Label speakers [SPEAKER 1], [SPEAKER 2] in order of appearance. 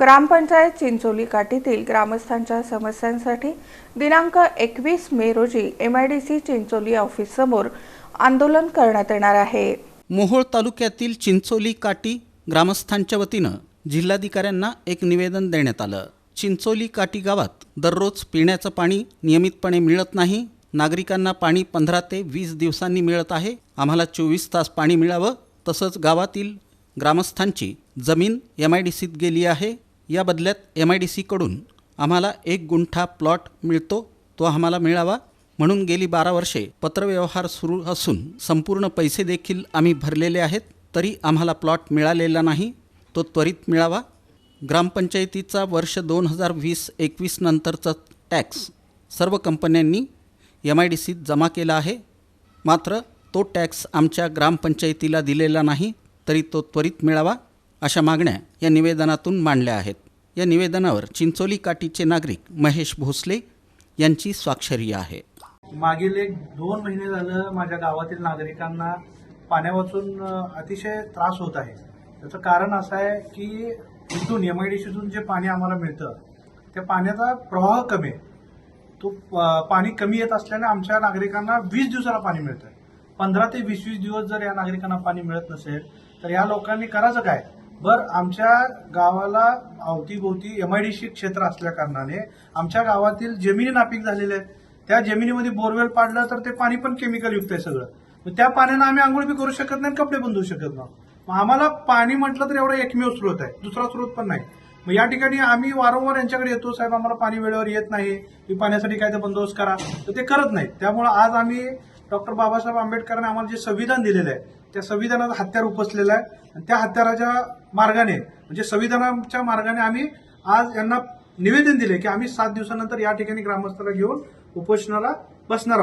[SPEAKER 1] ग्रामपंचायत चिंचोली काठीतील ग्रामस्थांच्या समस्यांसाठी दिनांक एकवीस मे रोजी M I D C Chincholi ऑफिससमोर आंदोलन करण्यात येणार आहे.
[SPEAKER 2] मोहोळ तालुक्यातील चिंचोली काटी ग्रामस्थांच्या वतीनं जिल्हाधिकाऱ्यांना एक निवेदन देण्यात आलं. चिंचोली काटी गावात दररोज पिण्याचं पाणी नियमितपणे मिळत नाही. नागरिकांना पाणी पंधरा ते वीस दिवसांनी मिळत आहे. आम्हाला चोवीस तास पाणी मिळावं. तसंच गावातील ग्रामस्थांची जमीन एम आय डी सीत गेली आहे. या बदल्यात एम आय डी सीकडून आम्हाला एक गुंठा प्लॉट मिळतो तो आम्हाला मिळावा. म्हणून गेली बारा वर्षे पत्रव्यवहार सुरू असून संपूर्ण पैसे देखील आम्ही भरलेले आहेत तरी आम्हाला प्लॉट मिळालेला नाही तो त्वरित मिळावा. ग्रामपंचायतीचा वर्ष दोन हजार वीस एकवीस नंतरचा टॅक्स सर्व कंपन्यांनी एम आय डी सीत जमा केला आहे. मात्र तो टॅक्स आमच्या ग्रामपंचायतीला दिलेला नाही तरी तो त्वरित मिळावा. अशा मागण्या या निवेदनातून मांडल्या आहेत. या निवेदनावर चिंचोली काठीचे नागरिक महेश भोसले यांची स्वाक्षरी आहे.
[SPEAKER 3] मागील एक दोन महिने झालं माझ्या गावातील नागरिकांना पाण्यावाचून अतिशय त्रास होत आहे. त्याचं कारण असं आहे की इथून एम आय डी सीतून जे पाणी आम्हाला मिळतं त्या पाण्याचा प्रवाह कमी आहे. तो पाणी कमी येत असल्याने आमच्या नागरिकांना वीस दिवसाला पाणी मिळतं पंधरा ते वीस वीस दिवस जर या नागरिकांना पाणी मिळत नसेल तर या लोकांनी करायचं काय? बर आमच्या गावाला अवतीभोवती एम आय डी सी क्षेत्र असल्या कारणाने आमच्या गावातील जमिनी नापीक झालेल्या आहेत. त्या जमिनीमध्ये बोरवेल पाडलं तर ते पाणी पण केमिकल युक्त आहे सगळं. मग त्या पाण्यानं आम्ही आंघोळ बी करू शकत नाही कपडे पण धुवू शकत नाही. मग आम्हाला पाणी म्हटलं तर एवढा एकमेव स्रोत आहे दुसरा स्रोत पण नाही. मग या ठिकाणी आम्ही वारंवार यांच्याकडे येतो साहेब आम्हाला पाणी वेळेवर येत नाही. की पाण्यासाठी काय तर बंदोबस्त करा. तर ते करत नाहीत. त्यामुळे आज आम्ही डॉक्टर बाबासाहेब आंबेडकरांनी आम्हाला जे संविधान दिलेलं आहे त्या संविधानाचं हत्यार उपसलेलं आहे. आणि त्या हत्याराच्या मार्गाने म्हणजे संविधानाच्या मार्गाने आम्ही आज यांना निवेदन दिले की आम्ही सात दिवसानंतर या ठिकाणी ग्रामस्थाला घेऊन उपोषणाला बसणार आहोत.